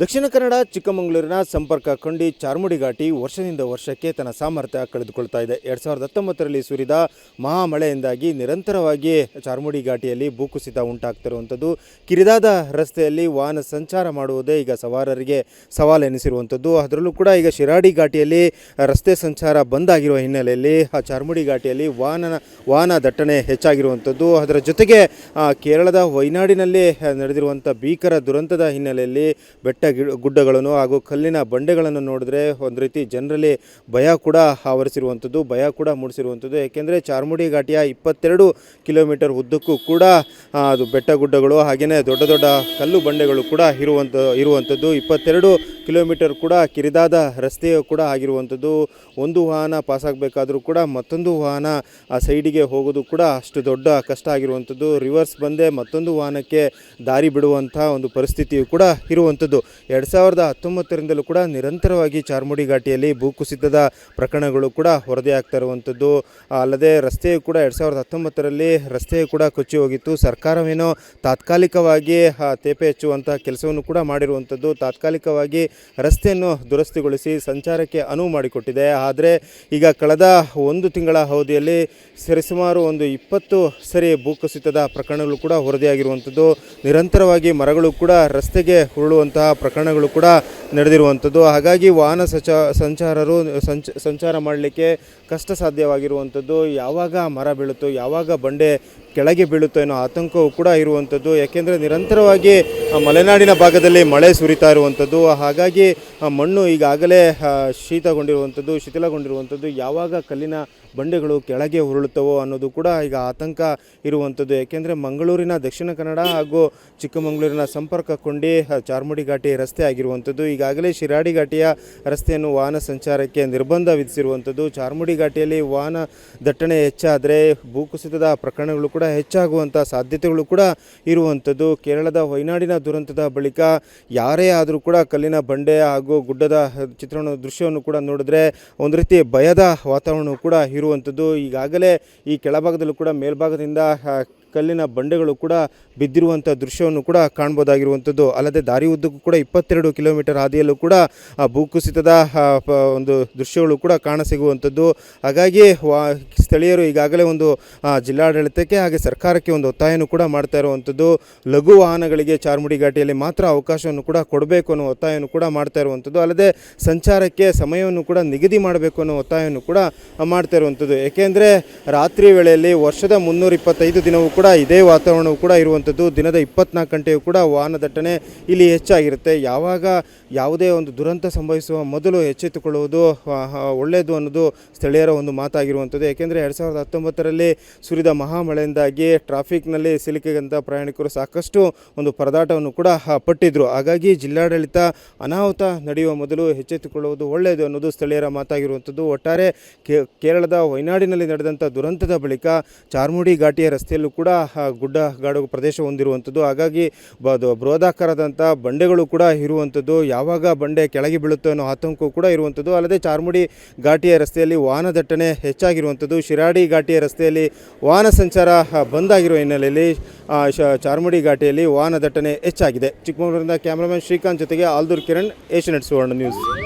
ದಕ್ಷಿಣ ಕನ್ನಡ, ಚಿಕ್ಕಮಗಳೂರಿನ ಸಂಪರ್ಕ ಕೊಂಡಿ ಚಾರ್ಮುಡಿ ಘಾಟಿ ವರ್ಷದಿಂದ ವರ್ಷಕ್ಕೆ ತನ್ನ ಸಾಮರ್ಥ್ಯ ಕಳೆದುಕೊಳ್ತಾ ಇದೆ. ಎರಡು ಸಾವಿರದ ಹತ್ತೊಂಬತ್ತರಲ್ಲಿ ಸುರಿದ ಮಹಾಮಳೆಯಿಂದಾಗಿ ನಿರಂತರವಾಗಿ ಚಾರ್ಮುಡಿ ಘಾಟಿಯಲ್ಲಿ ಭೂಕುಸಿತ ಉಂಟಾಗ್ತಿರುವಂಥದ್ದು, ಕಿರಿದಾದ ರಸ್ತೆಯಲ್ಲಿ ವಾಹನ ಸಂಚಾರ ಮಾಡುವುದೇ ಈಗ ಸವಾರರಿಗೆ ಸವಾಲೆನಿಸಿರುವಂಥದ್ದು. ಅದರಲ್ಲೂ ಕೂಡ ಈಗ ಶಿರಾಡಿ ಘಾಟಿಯಲ್ಲಿ ರಸ್ತೆ ಸಂಚಾರ ಬಂದ್ ಆಗಿರುವ ಹಿನ್ನೆಲೆಯಲ್ಲಿ ಆ ಚಾರ್ಮುಡಿ ಘಾಟಿಯಲ್ಲಿ ವಾಹನ ವಾಹನ ದಟ್ಟಣೆ ಹೆಚ್ಚಾಗಿರುವಂಥದ್ದು. ಅದರ ಜೊತೆಗೆ ಕೇರಳದ ವೈನಾಡಿನಲ್ಲಿ ನಡೆದಿರುವಂಥ ಭೀಕರ ದುರಂತದ ಹಿನ್ನೆಲೆಯಲ್ಲಿ ಬೆಟ್ಟ ಗಿ- ಗುಡ್ಡಗಳನ್ನು ಹಾಗೂ ಕಲ್ಲಿನ ಬಂಡೆಗಳನ್ನು ನೋಡಿದ್ರೆ ಒಂದು ರೀತಿ ಜನರಲ್ಲಿ ಭಯ ಕೂಡ ಆವರಿಸಿರುವಂಥದ್ದು, ಭಯ ಕೂಡ ಮೂಡಿಸಿರುವಂಥದ್ದು. ಏಕೆಂದರೆ ಚಾರ್ಮುಡಿ ಘಾಟಿಯ ಇಪ್ಪತ್ತೆರಡು ಕಿಲೋಮೀಟರ್ ಉದ್ದಕ್ಕೂ ಕೂಡ ಅದು ಬೆಟ್ಟ ಗುಡ್ಡಗಳು ಹಾಗೆಯೇ ದೊಡ್ಡ ದೊಡ್ಡ ಕಲ್ಲು ಬಂಡೆಗಳು ಕೂಡ ಇರುವಂಥ, ಇರುವಂಥದ್ದು. ಇಪ್ಪತ್ತೆರಡು ಕಿಲೋಮೀಟರ್ ಕೂಡ ಕಿರಿದಾದ ರಸ್ತೆಯು ಕೂಡ ಆಗಿರುವಂಥದ್ದು. ಒಂದು ವಾಹನ ಪಾಸಾಗಬೇಕಾದ್ರೂ ಕೂಡ ಮತ್ತೊಂದು ವಾಹನ ಆ ಸೈಡಿಗೆ ಹೋಗೋದು ಕೂಡ ಅಷ್ಟು ದೊಡ್ಡ ಕಷ್ಟ ಆಗಿರುವಂಥದ್ದು. ರಿವರ್ಸ್ ಬಂದೇ ಮತ್ತೊಂದು ವಾಹನಕ್ಕೆ ದಾರಿ ಬಿಡುವಂಥ ಒಂದು ಪರಿಸ್ಥಿತಿಯು ಕೂಡ ಇರುವಂಥದ್ದು. ಎರಡು ಸಾವಿರದ ಹತ್ತೊಂಬತ್ತರಿಂದಲೂ ಕೂಡ ನಿರಂತರವಾಗಿ ಚಾರ್ಮುಡಿ ಘಾಟಿಯಲ್ಲಿ ಭೂಕುಸಿತದ ಪ್ರಕರಣಗಳು ಕೂಡ ವರದಿಯಾಗ್ತಾ ಇರುವಂಥದ್ದು. ಅಲ್ಲದೆ ರಸ್ತೆಯು ಕೂಡ ಎರಡು ಸಾವಿರದ ಹತ್ತೊಂಬತ್ತರಲ್ಲಿ ರಸ್ತೆಯು ಕೂಡ ಕೊಚ್ಚಿ ಹೋಗಿತ್ತು. ಸರ್ಕಾರವೇನೋ ತಾತ್ಕಾಲಿಕವಾಗಿ ತೇಪೆ ಹೆಚ್ಚುವಂಥ ಕೆಲಸವನ್ನು ಕೂಡ ಮಾಡಿರುವಂಥದ್ದು. ತಾತ್ಕಾಲಿಕವಾಗಿ ರಸ್ತೆಯನ್ನು ದುರಸ್ತಿಗೊಳಿಸಿ ಸಂಚಾರಕ್ಕೆ ಅನುವು ಮಾಡಿಕೊಟ್ಟಿದೆ. ಆದರೆ ಈಗ ಕಳೆದ ಒಂದು ತಿಂಗಳ ಅವಧಿಯಲ್ಲಿ ಸರಿಸುಮಾರು ಒಂದು ಇಪ್ಪತ್ತು ಸರಿ ಭೂಕುಸಿತದ ಪ್ರಕರಣಗಳು ಕೂಡ ವರದಿಯಾಗಿರುವಂಥದ್ದು. ನಿರಂತರವಾಗಿ ಮರಗಳು ಕೂಡ ರಸ್ತೆಗೆ ಉರುಳುವಂತಹ ಪ್ರಕರಣಗಳು ಕೂಡ ನಡೆದಿರುವಂಥದ್ದು. ಹಾಗಾಗಿ ವಾಹನ ಸಚ ಸಂಚಾರರು ಸಂಚ ಸಂಚಾರ ಮಾಡಲಿಕ್ಕೆ ಕಷ್ಟ ಸಾಧ್ಯವಾಗಿರುವಂಥದ್ದು ಯಾವಾಗ ಮರ ಬೀಳುತ್ತೋ, ಯಾವಾಗ ಬಂಡೆ ಕೆಳಗೆ ಬೀಳುತ್ತೋ ಅನ್ನೋ ಆತಂಕವೂ ಕೂಡ ಇರುವಂಥದ್ದು. ಯಾಕೆಂದರೆ ನಿರಂತರವಾಗಿ ಮಲೆನಾಡಿನ ಭಾಗದಲ್ಲಿ ಮಳೆ ಸುರಿತಾ ಇರುವಂಥದ್ದು. ಹಾಗಾಗಿ ಮಣ್ಣು ಈಗಾಗಲೇ ಶೀತಗೊಂಡಿರುವಂಥದ್ದು, ಶಿಥಿಲಗೊಂಡಿರುವಂಥದ್ದು. ಯಾವಾಗ ಕಲ್ಲಿನ ಬಂಡೆಗಳು ಕೆಳಗೆ ಉರುಳುತ್ತವೋ ಅನ್ನೋದು ಕೂಡ ಈಗ ಆತಂಕ ಇರುವಂಥದ್ದು. ಯಾಕೆಂದರೆ ಮಂಗಳೂರಿನ ದಕ್ಷಿಣ ಕನ್ನಡ ಹಾಗೂ ಚಿಕ್ಕಮಗಳೂರಿನ ಸಂಪರ್ಕ ಕೊಂಡಿ ಚಾರ್ಮುಡಿ ಘಾಟಿ ರಸ್ತೆ ಆಗಿರುವಂಥದ್ದು. ಈಗಾಗಲೇ ಶಿರಾಡಿ ಘಾಟಿಯ ರಸ್ತೆಯನ್ನು ವಾಹನ ಸಂಚಾರಕ್ಕೆ ನಿರ್ಬಂಧ ವಿಧಿಸಿರುವಂಥದ್ದು. ಚಾರ್ಮುಡಿ ಘಾಟಿಯಲ್ಲಿ ವಾಹನ ದಟ್ಟಣೆ ಹೆಚ್ಚಾದರೆ ಭೂಕುಸಿತದ ಪ್ರಕರಣಗಳು ಕೂಡ ಹೆಚ್ಚಾಗುವಂಥ ಸಾಧ್ಯತೆಗಳು ಕೂಡ ಇರುವಂಥದ್ದು. ಕೇರಳದ ವೈನಾಡಿನ ದುರಂತದ ಬಳಿಕ ಯಾರೇ ಆದರೂ ಕೂಡ ಕಲ್ಲಿನ ಬಂಡೆ ಹಾಗೂ ಗುಡ್ಡದ ಚಿತ್ರಣ ದೃಶ್ಯವನ್ನು ಕೂಡ ನೋಡಿದ್ರೆ ಒಂದು ರೀತಿ ಭಯದ ವಾತಾವರಣವು ಕೂಡ ಇರುವಂಥದ್ದು. ಈಗಾಗಲೇ ಈ ಕೆಳಭಾಗದಲ್ಲೂ ಕೂಡ ಮೇಲ್ಭಾಗದಿಂದ ಕಲ್ಲಿನ ಬಂಡೆಗಳು ಕೂಡ ಬಿದ್ದಿರುವಂಥ ದೃಶ್ಯವನ್ನು ಕೂಡ ಕಾಣ್ಬೋದಾಗಿರುವಂಥದ್ದು. ಅಲ್ಲದೆ ದಾರಿ ಉದ್ದಕ್ಕೂ ಕೂಡ ಇಪ್ಪತ್ತೆರಡು ಕಿಲೋಮೀಟರ್ ಹಾದಿಯಲ್ಲೂ ಕೂಡ ಭೂಕುಸಿತದ ಒಂದು ದೃಶ್ಯಗಳು ಕೂಡ ಕಾಣಸಿಗುವಂಥದ್ದು. ಹಾಗಾಗಿ, ವಾ, ಸ್ಥಳೀಯರು ಈಗಾಗಲೇ ಒಂದು ಜಿಲ್ಲಾಡಳಿತಕ್ಕೆ ಹಾಗೆ ಸರ್ಕಾರಕ್ಕೆ ಒಂದು ಒತ್ತಾಯನೂ ಕೂಡ ಮಾಡ್ತಾ ಇರುವಂಥದ್ದು. ಲಘು ವಾಹನಗಳಿಗೆ ಚಾರ್ಮುಡಿ ಘಾಟಿಯಲ್ಲಿ ಮಾತ್ರ ಅವಕಾಶವನ್ನು ಕೂಡ ಕೊಡಬೇಕು ಅನ್ನೋ ಒತ್ತಾಯವನ್ನು ಕೂಡ ಮಾಡ್ತಾ ಇರುವಂಥದ್ದು. ಅಲ್ಲದೆ ಸಂಚಾರಕ್ಕೆ ಸಮಯವನ್ನು ಕೂಡ ನಿಗದಿ ಮಾಡಬೇಕು ಅನ್ನೋ ಒತ್ತಾಯವನ್ನು ಕೂಡ ಮಾಡ್ತಾ ಇರುವಂಥದ್ದು. ಏಕೆಂದರೆ, ರಾತ್ರಿ ವೇಳೆಯಲ್ಲಿ ವರ್ಷದ ಮುನ್ನೂರ ಇಪ್ಪತ್ತೈದು ದಿನವೂ ಕೂಡ ಇದೇ ವಾತಾವರಣವು ಕೂಡ ಇರುವಂಥದ್ದು. ದಿನದ ಇಪ್ಪತ್ನಾಲ್ಕು ಗಂಟೆಯೂ ಕೂಡ ವಾಹನ ದಟ್ಟಣೆ ಇಲ್ಲಿ ಹೆಚ್ಚಾಗಿರುತ್ತೆ. ಯಾವಾಗ ಯಾವುದೇ ಒಂದು ದುರಂತ ಸಂಭವಿಸುವ ಮೊದಲು ಎಚ್ಚೆತ್ತುಕೊಳ್ಳುವುದು ಒಳ್ಳೆಯದು ಅನ್ನೋದು ಸ್ಥಳೀಯರ ಒಂದು ಮಾತಾಗಿರುವಂಥದ್ದು. ಏಕೆಂದರೆ ಎರಡು ಸಾವಿರದ ಹತ್ತೊಂಬತ್ತರಲ್ಲಿ ಸುರಿದ ಮಹಾಮಳೆಯಿಂದಾಗಿ ಟ್ರಾಫಿಕ್ನಲ್ಲಿ ಸಿಲುಕಿದಂಥ ಪ್ರಯಾಣಿಕರು ಸಾಕಷ್ಟು ಒಂದು ಪರದಾಟವನ್ನು ಕೂಡ ಪಟ್ಟಿದ್ದರು ಹಾಗಾಗಿ ಜಿಲ್ಲಾಡಳಿತ ಅನಾಹುತ ನಡೆಯುವ ಮೊದಲು ಎಚ್ಚೆತ್ತುಕೊಳ್ಳುವುದು ಒಳ್ಳೆಯದು ಅನ್ನೋದು ಸ್ಥಳೀಯರ ಮಾತಾಗಿರುವಂಥದ್ದು. ಒಟ್ಟಾರೆ ಕೇರಳದ ವೈನಾಡಿನಲ್ಲಿ ನಡೆದಂಥ ದುರಂತದ ಬಳಿಕ ಚಾರ್ಮುಡಿ ಘಾಟಿಯ ರಸ್ತೆಯಲ್ಲೂ ಕೂಡ ಆ, ಗುಡ್ಡಗಾಡು ಪ್ರದೇಶ ಹೊಂದಿರುವಂಥದ್ದು. ಹಾಗಾಗಿ ಬ- ಬೃಹದಾಕಾರದಂಥ ಬಂಡೆಗಳು ಕೂಡ ಇರುವಂಥದ್ದು. ಯಾವಾಗ ಬಂಡೆ ಕೆಳಗೆ ಬೀಳುತ್ತೋ ಅನ್ನೋ ಆತಂಕ ಕೂಡ ಇರುವಂಥದ್ದು. ಅಲ್ಲದೆ ಚಾರ್ಮುಡಿ ಘಾಟಿಯ ರಸ್ತೆಯಲ್ಲಿ ವಾಹನ ದಟ್ಟಣೆ ಹೆಚ್ಚಾಗಿರುವಂಥದ್ದು. ಶಿರಾಡಿ ಘಾಟಿಯ ರಸ್ತೆಯಲ್ಲಿ ವಾಹನ ಸಂಚಾರ ಬಂದ್ ಆಗಿರುವ ಹಿನ್ನೆಲೆಯಲ್ಲಿ ಚಾರ್ಮುಡಿ ಘಾಟಿಯಲ್ಲಿ ವಾಹನ ದಟ್ಟಣೆ ಹೆಚ್ಚಾಗಿದೆ. ಚಿಕ್ಕಮಗಳೂರಿನ ಕ್ಯಾಮ್ರಾಮನ್ ಶ್ರೀಕಾಂತ್ ಜೊತೆಗೆ ಆಲ್ದೂರ್ ಕಿರಣ್ ಏಷ್ಯನೆಟ್ ಸುವರ್ಣ ನ್ಯೂಸ್.